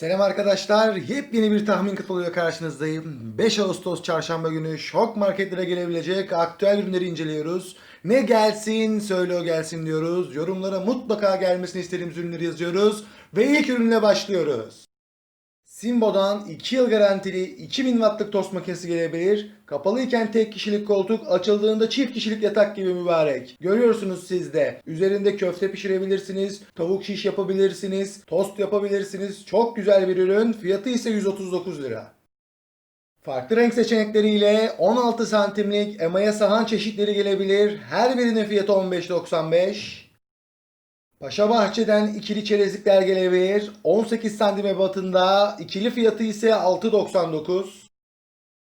Selam arkadaşlar. Yepyeni bir tahmin kataloğuyla karşınızdayım. 5 Ağustos çarşamba günü şok marketlere gelebilecek aktüel ürünleri inceliyoruz. Ne gelsin söyle o gelsin diyoruz. Yorumlara mutlaka gelmesini istediğimiz ürünleri yazıyoruz. Ve ilk ürünle başlıyoruz. Simbo'dan 2 yıl garantili 2000 wattlık tost makinesi gelebilir. Kapalıyken tek kişilik koltuk, açıldığında çift kişilik yatak gibi mübarek. Görüyorsunuz siz de. Üzerinde köfte pişirebilirsiniz, tavuk şiş yapabilirsiniz, tost yapabilirsiniz. Çok güzel bir ürün. Fiyatı ise 139 lira. Farklı renk seçenekleriyle 16 santimlik emaye sahan çeşitleri gelebilir. Her birinin fiyatı 15.95. Paşa Bahçe'den ikili çerezlikler gelebilir. 18 santime batında. ikili fiyatı ise 6.99.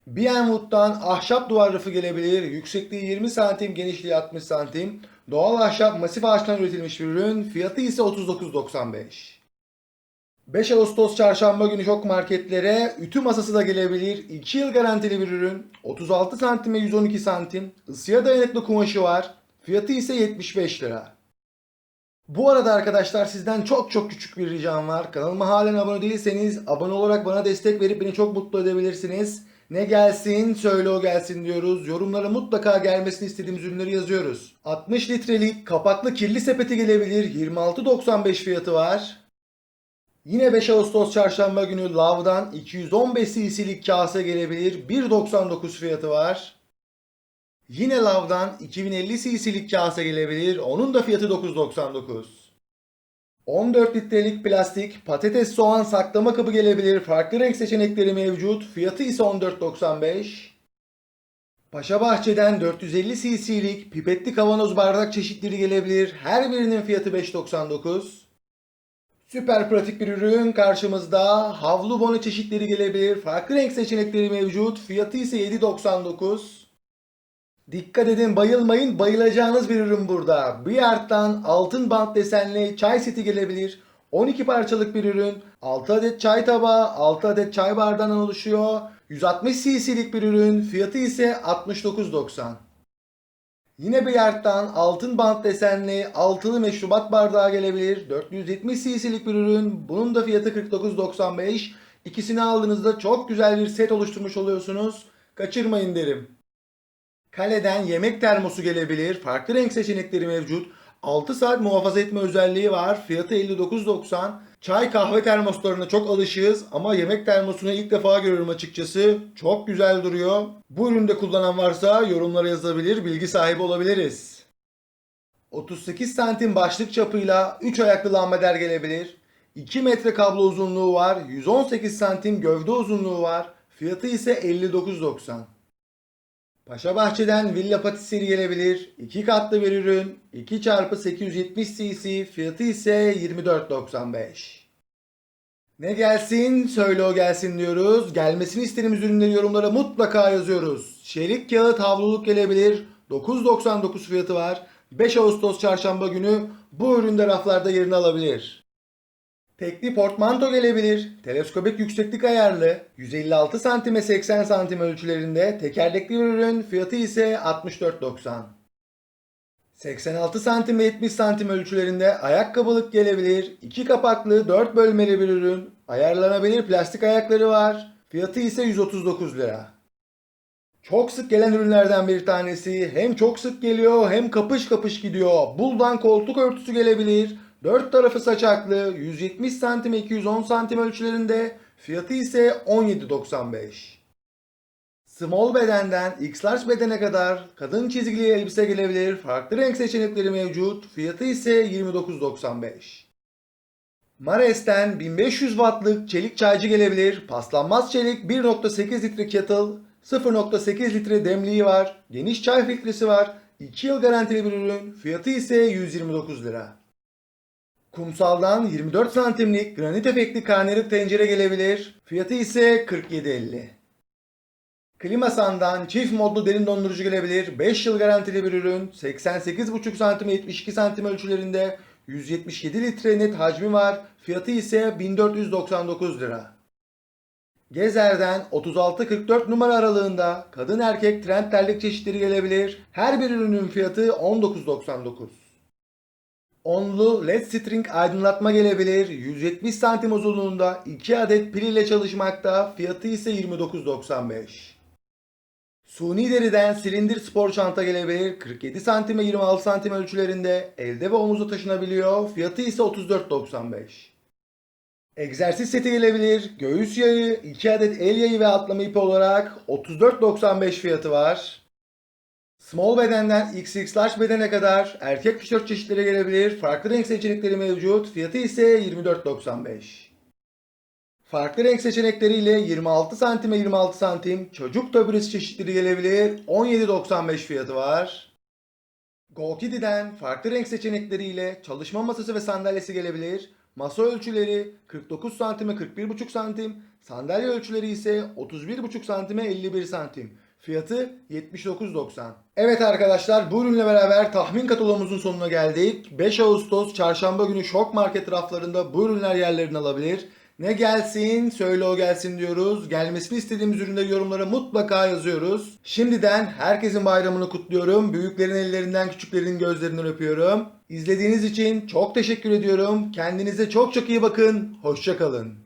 Bienwood'dan ahşap duvar rafı gelebilir. Yüksekliği 20 santim, genişliği 60 santim. Doğal ahşap masif ağaçtan üretilmiş bir ürün. Fiyatı ise 39.95. 5 Ağustos çarşamba günü şok marketlere ütü masası da gelebilir. 2 yıl garantili bir ürün. 36 santime 112 santim. Isıya dayanıklı kumaşı var. Fiyatı ise 75 lira. Bu arada arkadaşlar sizden çok çok küçük bir ricam var. Kanalıma halen abone değilseniz abone olarak bana destek verip beni çok mutlu edebilirsiniz. Ne gelsin söyle o gelsin diyoruz. Yorumlara mutlaka gelmesini istediğimiz ürünleri yazıyoruz. 60 litrelik kapaklı kirli sepeti gelebilir. 26.95 fiyatı var. Yine 5 Ağustos çarşamba günü Lav'dan 215 cc'lik kase gelebilir. 1.99 fiyatı var. Yine Lav'dan 2050 cc'lik kase gelebilir. Onun da fiyatı 9.99. 14 litrelik plastik patates soğan saklama kabı gelebilir. Farklı renk seçenekleri mevcut. Fiyatı ise 14.95. Paşa Bahçe'den 450 cc'lik pipetli kavanoz bardak çeşitleri gelebilir. Her birinin fiyatı 5.99. Süper pratik bir ürün karşımızda. Havlu bonu çeşitleri gelebilir. Farklı renk seçenekleri mevcut. Fiyatı ise 7.99. Dikkat edin bayılmayın bayılacağınız bir ürün burada. Biart'tan altın bant desenli çay seti gelebilir. 12 parçalık bir ürün. 6 adet çay tabağı, 6 adet çay bardağından oluşuyor. 160 cc'lik bir ürün. Fiyatı ise 69.90. Yine Biart'tan altın bant desenli altılı meşrubat bardağı gelebilir. 470 cc'lik bir ürün. Bunun da fiyatı 49.95. İkisini aldığınızda çok güzel bir set oluşturmuş oluyorsunuz. Kaçırmayın derim. Kaleden yemek termosu gelebilir. Farklı renk seçenekleri mevcut. 6 saat muhafaza etme özelliği var. Fiyatı 59.90. Çay kahve termoslarına çok alışığız ama yemek termosunu ilk defa görüyorum açıkçası. Çok güzel duruyor. Bu üründe kullanan varsa yorumlara yazabilir, bilgi sahibi olabiliriz. 38 santim başlık çapıyla 3 ayaklı lambader gelebilir. 2 metre kablo uzunluğu var. 118 santim gövde uzunluğu var. Fiyatı ise 59.90. Paşa Bahçe'den villa patisserie gelebilir. 2 katlı bir ürün. 2 x 870 cc. Fiyatı ise 24.95. Ne gelsin söyle o gelsin diyoruz. Gelmesini istediğimiz ürünleri yorumlara mutlaka yazıyoruz. Çelik kağıt havluluk gelebilir. 9.99 fiyatı var. 5 Ağustos çarşamba günü bu üründe raflarda yerini alabilir. Tekli portmanto gelebilir. Teleskopik yükseklik ayarlı. 156 santime 80 santim ölçülerinde tekerlekli bir ürün. Fiyatı ise 64.90. 86 santim ve 70 santim ölçülerinde ayakkabılık gelebilir. 2 kapaklı 4 bölmeli bir ürün. Ayarlanabilir plastik ayakları var. Fiyatı ise 139 lira. Çok sık gelen ürünlerden bir tanesi. Hem çok sık geliyor hem kapış kapış gidiyor. Buldan koltuk örtüsü gelebilir. Dört tarafı saçaklı, 170 santim 210 santim ölçülerinde, fiyatı ise 17.95. Small bedenden X large bedene kadar kadın çizgili elbise gelebilir. Farklı renk seçenekleri mevcut. Fiyatı ise 29.95. Mares'ten 1500 wattlık çelik çaycı gelebilir. Paslanmaz çelik 1.8 litre kettle, 0.8 litre demliği var. Geniş çay filtresi var. 2 yıl garantili bir ürün. Fiyatı ise 129 lira. Kumsaldan 24 santimlik granit efektli karnelik tencere gelebilir. Fiyatı ise 47.50. Klimasan'dan çift modlu derin dondurucu gelebilir. 5 yıl garantili bir ürün. 88,5 santim 72 santim ölçülerinde 177 litre net hacmi var. Fiyatı ise 1499 lira. Gezer'den 36-44 numara aralığında kadın erkek trend terlik çeşitleri gelebilir. Her bir ürünün fiyatı 19.99. Onlu LED string aydınlatma gelebilir. 170 santim uzunluğunda 2 adet pil ile çalışmakta. Fiyatı ise 29.95. Suni deriden silindir spor çanta gelebilir. 47 santim ve 26 santim ölçülerinde elde ve omuzda taşınabiliyor. Fiyatı ise 34.95. Egzersiz seti gelebilir. Göğüs yayı, 2 adet el yayı ve atlama ipi olarak 34.95 fiyatı var. Small bedenden XX large bedene kadar erkek tişört çeşitleri gelebilir. Farklı renk seçenekleri mevcut. Fiyatı ise 24.95. Farklı renk seçenekleriyle 26 santime 26 santim çocuk taburesi çeşitleri gelebilir. 17.95 fiyatı var. GoKidi'den farklı renk seçenekleriyle çalışma masası ve sandalyesi gelebilir. Masa ölçüleri 49 santime 41,5 santim, sandalye ölçüleri ise 31,5 santime 51 santim. Fiyatı 79.90. Evet arkadaşlar bu ürünle beraber tahmin kataloğumuzun sonuna geldik. 5 Ağustos çarşamba günü Şok Market raflarında bu ürünler yerlerini alabilir. Ne gelsin söyle o gelsin diyoruz. Gelmesini istediğimiz ürünleri yorumlara mutlaka yazıyoruz. Şimdiden herkesin bayramını kutluyorum. Büyüklerin ellerinden küçüklerin gözlerinden öpüyorum. İzlediğiniz için çok teşekkür ediyorum. Kendinize çok çok iyi bakın. Hoşçakalın.